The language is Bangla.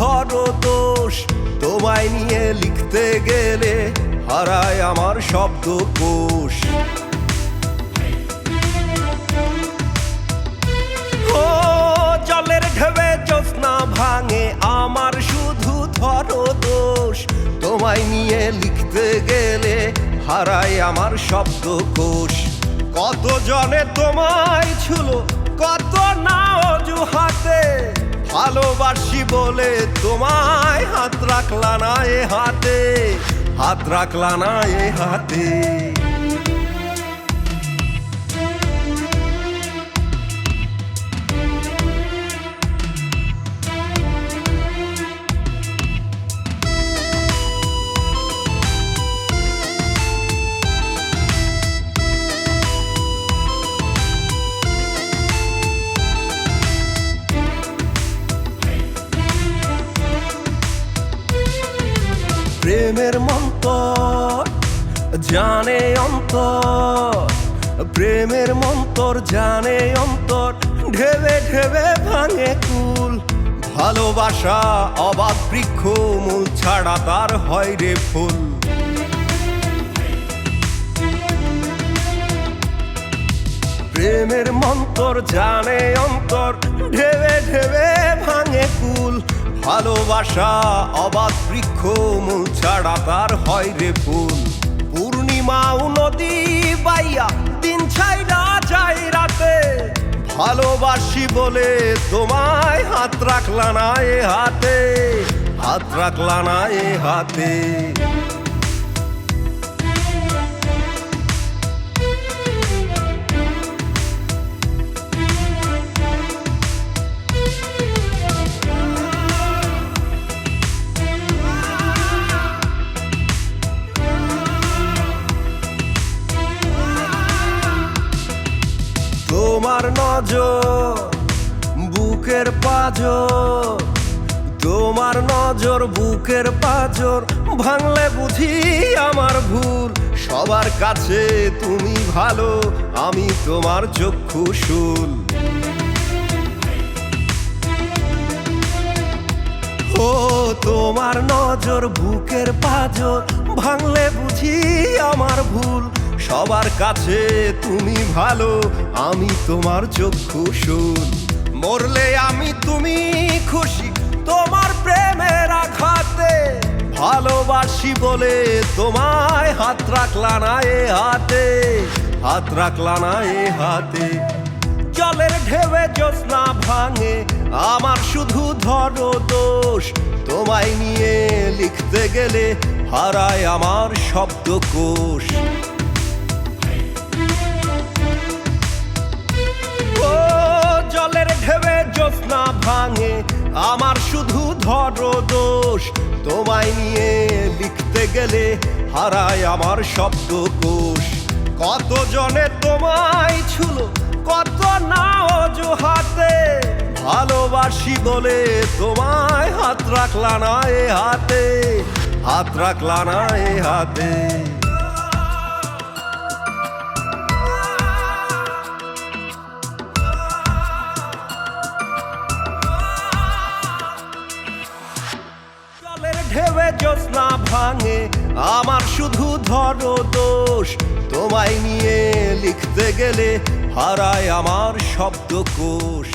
ধরো দোষ, তোমায় নিয়ে লিখতে গেলে হারায় আমার শব্দকোষ ও, জলের ঢেবে জ্যোৎস্না ভাঙে। আমার শুধু ধরো দোষ, তোমায় নিয়ে লিখতে গেলে হারায় আমার কত জনে তোমায় ছিল, কত না অজুহাতে। ভালোবাসি বলে তোমায় হাত রাখলা না এ হাতে হাত রাখলা না এ হাতে। প্রেমের মন্তর, জানে অন্তর। প্রেমের মন্তর, জানে অন্তর। ঢেবে ঢেবে ভাঙে কুল। ভালোবাসা অবাধ বৃক্ষ, মূল ছাড়া তার হয় রে ফুল। প্রেমের মন্তর, জানে অন্তর। ঢেবে ঢেবে ভাঙে কুল। ভালোবাসা অবাধ বৃক্ষ মূল ছাড়া তার হয় রে ফুল। পূর্ণিমা নদী বাইয়া, দিন ছাইরা যায় রাতে। ভালোবাসি বলে তোমায় হাত রাখলা না এ হাতে, হাত রাখলা না এ হাতে। তোমার নজর, বুকের পাজর, তোমার নজর, বুকের পাজর, ভাঙলে বুঝি আমার ভুল। সবার কাছে তুমি ভালো, আমি তোমার চক্ষু শুল। ও, তোমার নজর, বুকের পাজর, ভাঙলে বুঝি আমার ভুল। সবার কাছে তুমি ভালো, আমি তোমার চক্ষু শুন মরলে আমি তুমি খুশি, তোমার প্রেমের আঘাতে। ভালোবাসি বলে তোমায় হাত রাখলা না এ হাতে, হাত রাখলা না এ হাতে। জলের ঢেবে জ্যোৎস্না ভাঙে, আমার শুধু ধরো দোষ তোমায় নিয়ে লিখতে গেলে হারায় আমার শব্দকোষ। ভাঙে। আমার শুধু ধরো দোষ, তোমায় নিয়ে লিখতে গেলে হারায় আমার শব্দকোষ কত জনে তোমায় ছিল, কত না অজুহাতে? ভালোবাসি বলে তোমায় হাত রাখলা না এ হাতে, হাত রাখলা না এ হাতে। ভাঙে। আমার শুধু ধরো দোষ তোমায় নিয়ে লিখতে গেলে হারায় আমার শব্দকোষ।